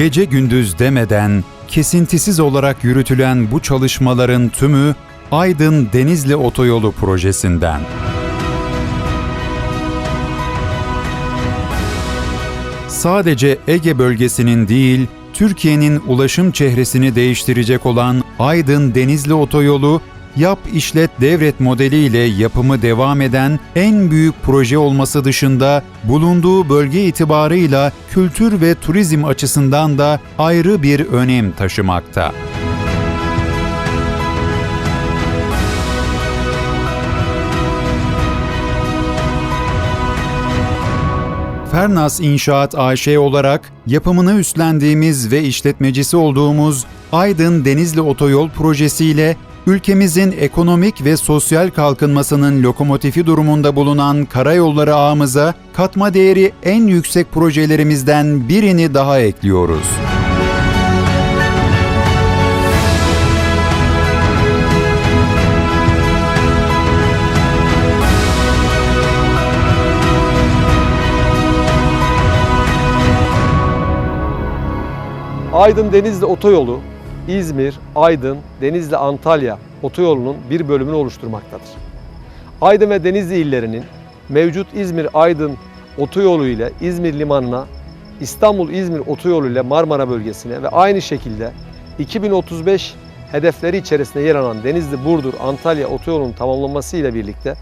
Gece gündüz demeden kesintisiz olarak yürütülen bu çalışmaların tümü Aydın Denizli Otoyolu projesinden. Sadece Ege bölgesinin değil, Türkiye'nin ulaşım çehresini değiştirecek olan Aydın Denizli Otoyolu, yap işlet devret modeliyle yapımı devam eden en büyük proje olması dışında bulunduğu bölge itibarıyla kültür ve turizm açısından da ayrı bir önem taşımakta. Fernas İnşaat AŞ olarak yapımını üstlendiğimiz ve işletmecisi olduğumuz Aydın Denizli Otoyol projesiyle ülkemizin ekonomik ve sosyal kalkınmasının lokomotifi durumunda bulunan karayolları ağımıza katma değeri en yüksek projelerimizden birini daha ekliyoruz. Aydın Denizli Otoyolu, İzmir, Aydın, Denizli, Antalya otoyolunun bir bölümünü oluşturmaktadır. Aydın ve Denizli illerinin mevcut İzmir-Aydın otoyolu ile İzmir limanına, İstanbul-İzmir otoyolu ile Marmara bölgesine ve aynı şekilde 2035 hedefleri içerisinde yer alan Denizli-Burdur-Antalya otoyolunun tamamlanması ile birlikte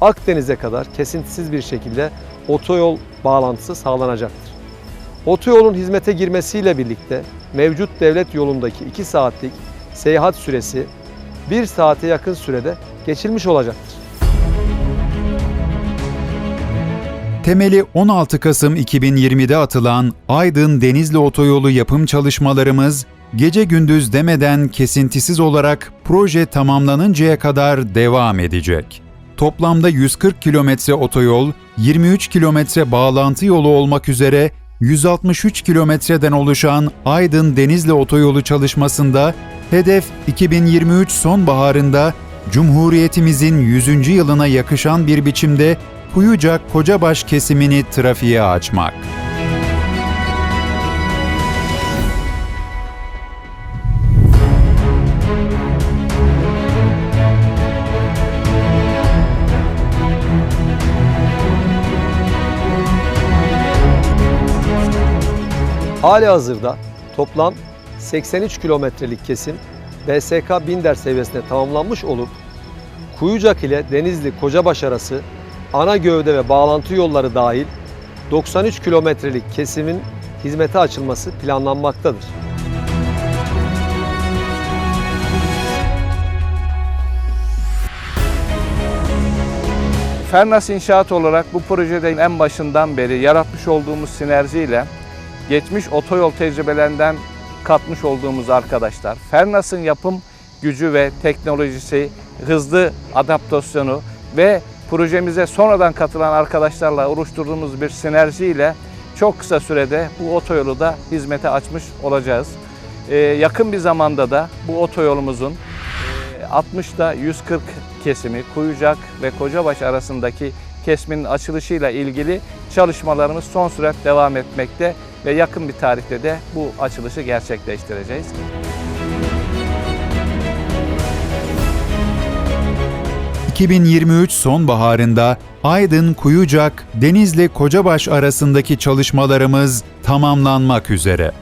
Akdeniz'e kadar kesintisiz bir şekilde otoyol bağlantısı sağlanacaktır. Otoyolun hizmete girmesiyle birlikte mevcut devlet yolundaki 2 saatlik seyahat süresi 1 saate yakın sürede geçilmiş olacaktır. Temeli 16 Kasım 2020'de atılan Aydın Denizli Otoyolu yapım çalışmalarımız gece gündüz demeden kesintisiz olarak proje tamamlanıncaya kadar devam edecek. Toplamda 140 kilometre otoyol, 23 kilometre bağlantı yolu olmak üzere 163 kilometreden oluşan Aydın Denizli Otoyolu çalışmasında hedef 2023 sonbaharında Cumhuriyetimizin 100. yılına yakışan bir biçimde Kuyucak Kocabaş kesimini trafiğe açmak. Hali hazırda toplam 83 kilometrelik kesim BSK Binder seviyesinde tamamlanmış olup Kuyucak ile Denizli Kocabaş arası ana gövde ve bağlantı yolları dahil 93 kilometrelik kesimin hizmete açılması planlanmaktadır. Fernas İnşaat olarak bu projede en başından beri yaratmış olduğumuz sinerjiyle geçmiş otoyol tecrübelerinden katmış olduğumuz arkadaşlar, Fernas'ın yapım gücü ve teknolojisi, hızlı adaptasyonu ve projemize sonradan katılan arkadaşlarla oluşturduğumuz bir sinerjiyle çok kısa sürede bu otoyolu da hizmete açmış olacağız. Ee, yakın bir zamanda da bu otoyolumuzun 60'da 140 kesimi Kuyucak ve Kocabaş arasındaki kesmin açılışıyla ilgili çalışmalarımız son sürat devam etmekte ve yakın bir tarihte de bu açılışı gerçekleştireceğiz. ...2023 sonbaharında Aydın Kuyucak, Denizli Kocabaş arasındaki çalışmalarımız tamamlanmak üzere.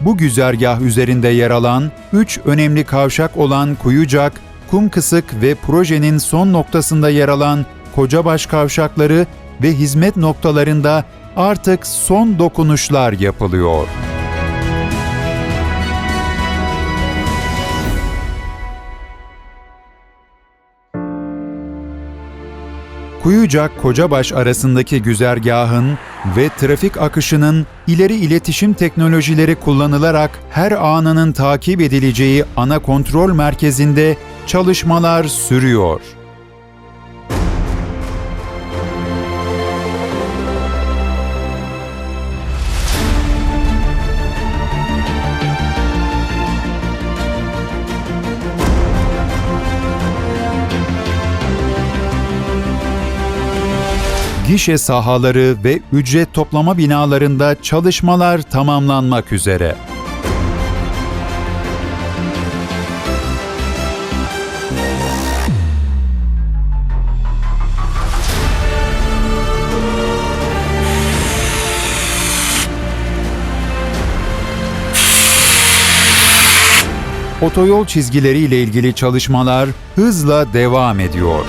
Bu güzergah üzerinde yer alan 3 önemli kavşak olan Kuyucak, Kumkısık ve projenin son noktasında yer alan Kocabaş kavşakları ve hizmet noktalarında artık son dokunuşlar yapılıyor. Kuyucak Kocabaş arasındaki güzergahın ve trafik akışının ileri iletişim teknolojileri kullanılarak her anının takip edileceği ana kontrol merkezinde çalışmalar sürüyor. Gişe sahaları ve ücret toplama binalarında çalışmalar tamamlanmak üzere. Otoyol çizgileri ile ilgili çalışmalar hızla devam ediyor.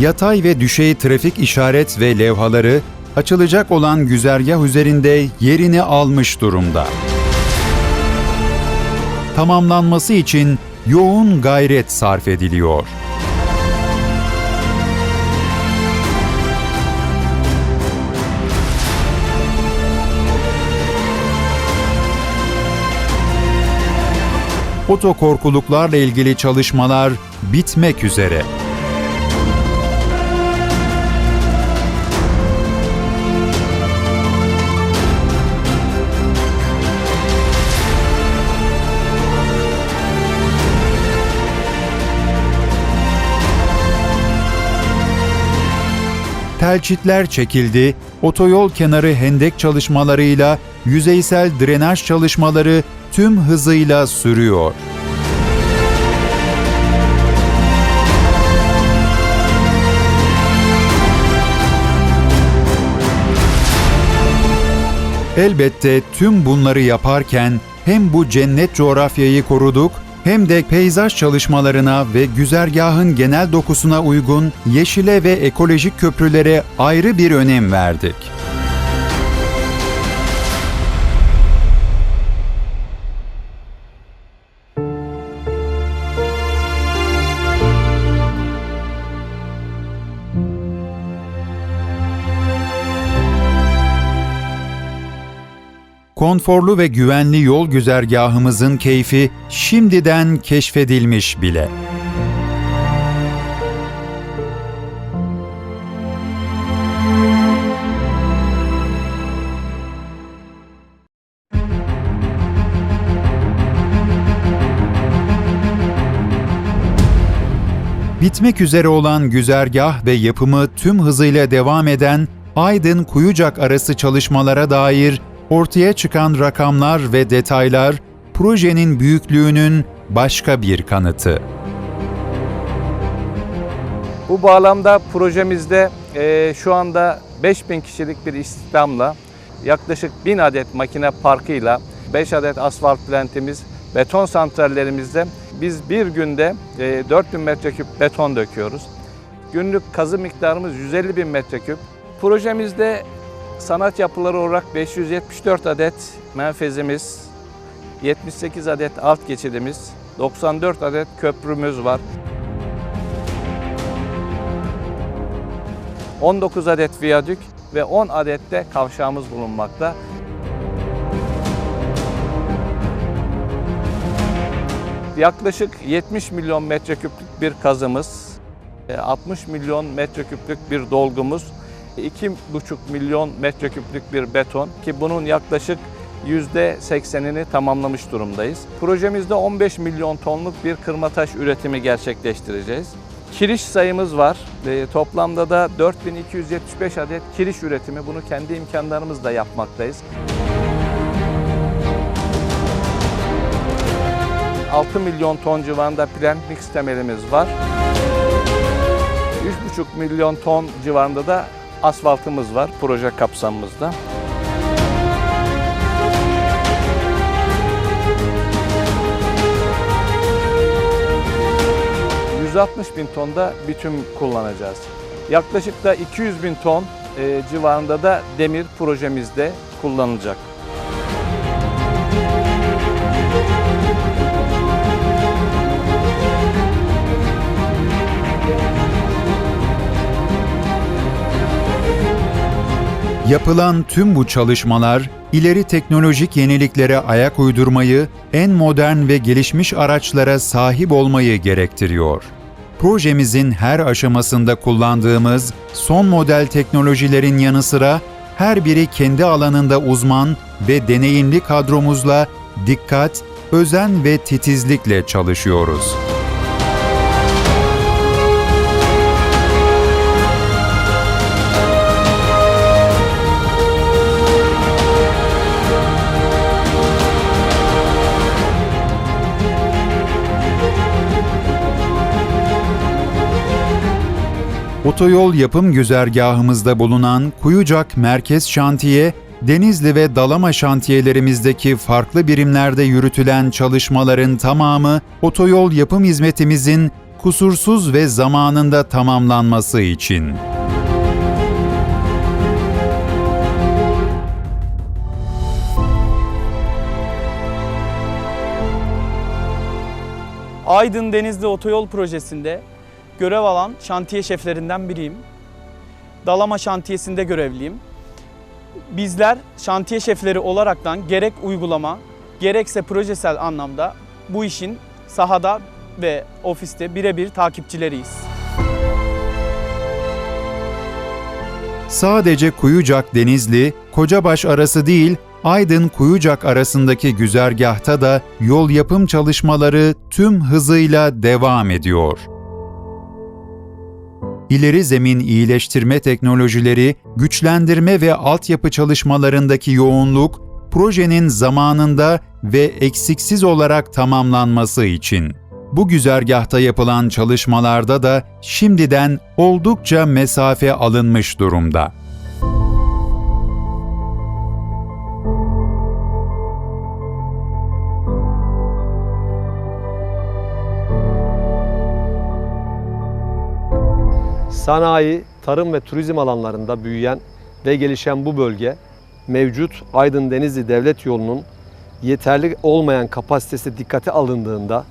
Yatay ve düşey trafik işaret ve levhaları açılacak olan güzergah üzerinde yerini almış durumda. Tamamlanması için yoğun gayret sarf ediliyor. Otokorkuluklarla ilgili çalışmalar bitmek üzere. Telçitler çekildi, otoyol kenarı hendek çalışmalarıyla yüzeysel drenaj çalışmaları tüm hızıyla sürüyor. Elbette tüm bunları yaparken hem bu cennet coğrafyayı koruduk hem de peyzaj çalışmalarına ve güzergahın genel dokusuna uygun yeşile ve ekolojik köprülere ayrı bir önem verdik. Konforlu ve güvenli yol güzergahımızın keyfi şimdiden keşfedilmiş bile. Bitmek üzere olan güzergah ve yapımı tüm hızıyla devam eden Aydın Kuyucak arası çalışmalara dair ortaya çıkan rakamlar ve detaylar projenin büyüklüğünün başka bir kanıtı. Bu bağlamda projemizde e, şu anda 5000 kişilik bir istihdamla yaklaşık 1000 adet makine parkıyla 5 adet asfalt plantimiz, beton santrallerimizde biz bir günde e, 4000 metreküp beton döküyoruz. Günlük kazı miktarımız 150 bin metreküp. Projemizde sanat yapıları olarak 574 adet menfezimiz, 78 adet alt geçidimiz, 94 adet köprümüz var. 19 adet viyadük ve 10 adet de kavşağımız bulunmakta. Yaklaşık 70 milyon metreküplük bir kazımız, e, 60 milyon metreküplük bir dolgumuz, 2,5 milyon metreküplük bir beton ki bunun yaklaşık %80'ini tamamlamış durumdayız. Projemizde 15 milyon tonluk bir kırmataş üretimi gerçekleştireceğiz. Kiriş sayımız var. E, toplamda da 4275 adet kiriş üretimi. Bunu kendi imkanlarımızla yapmaktayız. 6 milyon ton civarında plant mix temelimiz var. 3,5 milyon ton civarında da asfaltımız var proje kapsamımızda. ...160 bin ton da bitüm kullanacağız. Yaklaşık da 200 bin ton e, civarında da demir projemizde kullanılacak. Yapılan tüm bu çalışmalar ileri teknolojik yeniliklere ayak uydurmayı, en modern ve gelişmiş araçlara sahip olmayı gerektiriyor. Projemizin her aşamasında kullandığımız son model teknolojilerin yanı sıra her biri kendi alanında uzman ve deneyimli kadromuzla dikkat, özen ve titizlikle çalışıyoruz. Otoyol yapım güzergahımızda bulunan Kuyucak Merkez Şantiye, Denizli ve Dalama şantiyelerimizdeki farklı birimlerde yürütülen çalışmaların tamamı otoyol yapım hizmetimizin kusursuz ve zamanında tamamlanması için. Aydın Denizli Otoyol Projesi'nde görev alan şantiye şeflerinden biriyim. Dalama şantiyesinde görevliyim. Bizler şantiye şefleri olaraktan gerek uygulama gerekse projesel anlamda bu işin sahada ve ofiste birebir takipçileriyiz. Sadece Kuyucak Denizli, Kocabaş arası değil, Aydın Kuyucak arasındaki güzergahta da yol yapım çalışmaları tüm hızıyla devam ediyor. İleri zemin iyileştirme teknolojileri, güçlendirme ve altyapı çalışmalarındaki yoğunluk, projenin zamanında ve eksiksiz olarak tamamlanması için. Bu güzergahta yapılan çalışmalarda da şimdiden oldukça mesafe alınmış durumda. Sanayi, tarım ve turizm alanlarında büyüyen ve gelişen bu bölge mevcut Aydın Denizli Devlet Yolu'nun yeterli olmayan kapasitesi dikkate alındığında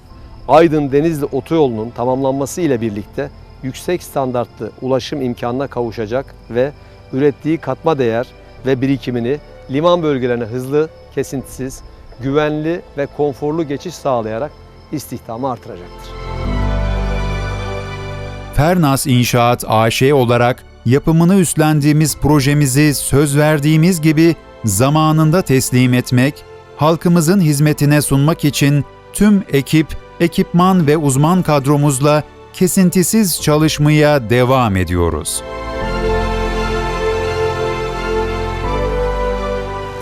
Aydın Denizli Otoyolu'nun tamamlanması ile birlikte yüksek standartlı ulaşım imkanına kavuşacak ve ürettiği katma değer ve birikimini liman bölgelerine hızlı, kesintisiz, güvenli ve konforlu geçiş sağlayarak istihdamı artıracaktır. Fernas İnşaat AŞ olarak yapımını üstlendiğimiz projemizi söz verdiğimiz gibi zamanında teslim etmek, halkımızın hizmetine sunmak için tüm ekip, ekipman ve uzman kadromuzla kesintisiz çalışmaya devam ediyoruz.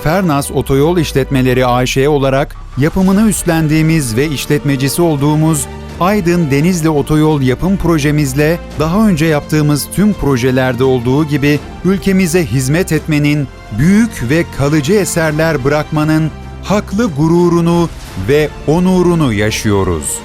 Fernas Otoyol İşletmeleri AŞ olarak yapımını üstlendiğimiz ve işletmecisi olduğumuz Aydın Denizli Otoyol yapım projemizle daha önce yaptığımız tüm projelerde olduğu gibi ülkemize hizmet etmenin, büyük ve kalıcı eserler bırakmanın haklı gururunu ve onurunu yaşıyoruz.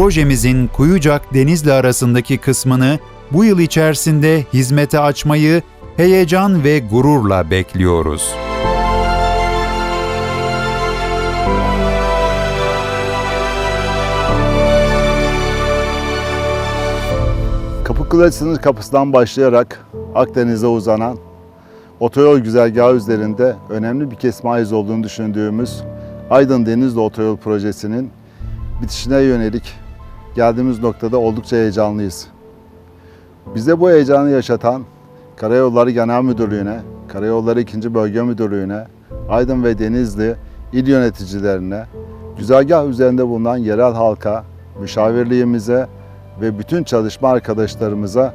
Projemizin Kuyucak Denizli arasındaki kısmını bu yıl içerisinde hizmete açmayı heyecan ve gururla bekliyoruz. Kapıkule sınır kapısından başlayarak Akdeniz'e uzanan otoyol güzergahı üzerinde önemli bir kesme ayız olduğunu düşündüğümüz Aydın Denizli Otoyol Projesi'nin bitişine yönelik geldiğimiz noktada oldukça heyecanlıyız. Bize bu heyecanı yaşatan Karayolları Genel Müdürlüğü'ne, Karayolları 2. Bölge Müdürlüğü'ne, Aydın ve Denizli il yöneticilerine, güzergah üzerinde bulunan yerel halka, müşavirliğimize ve bütün çalışma arkadaşlarımıza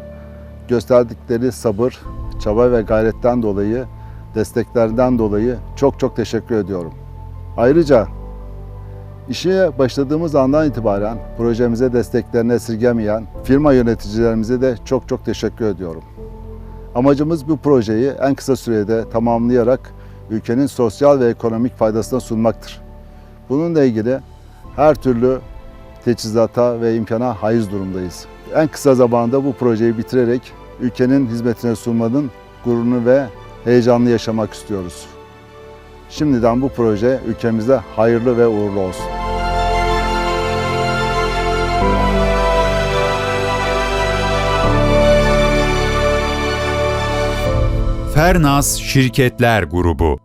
gösterdikleri sabır, çaba ve gayretten dolayı, desteklerinden dolayı çok çok teşekkür ediyorum. Ayrıca İşe başladığımız andan itibaren projemize desteklerini esirgemeyen firma yöneticilerimize de çok çok teşekkür ediyorum. Amacımız bu projeyi en kısa sürede tamamlayarak ülkenin sosyal ve ekonomik faydasına sunmaktır. Bununla ilgili her türlü teçhizata ve imkana haiz durumdayız. En kısa zamanda bu projeyi bitirerek ülkenin hizmetine sunmanın gururunu ve heyecanlı yaşamak istiyoruz. Şimdiden bu proje ülkemizde hayırlı ve uğurlu olsun. Fernas Şirketler Grubu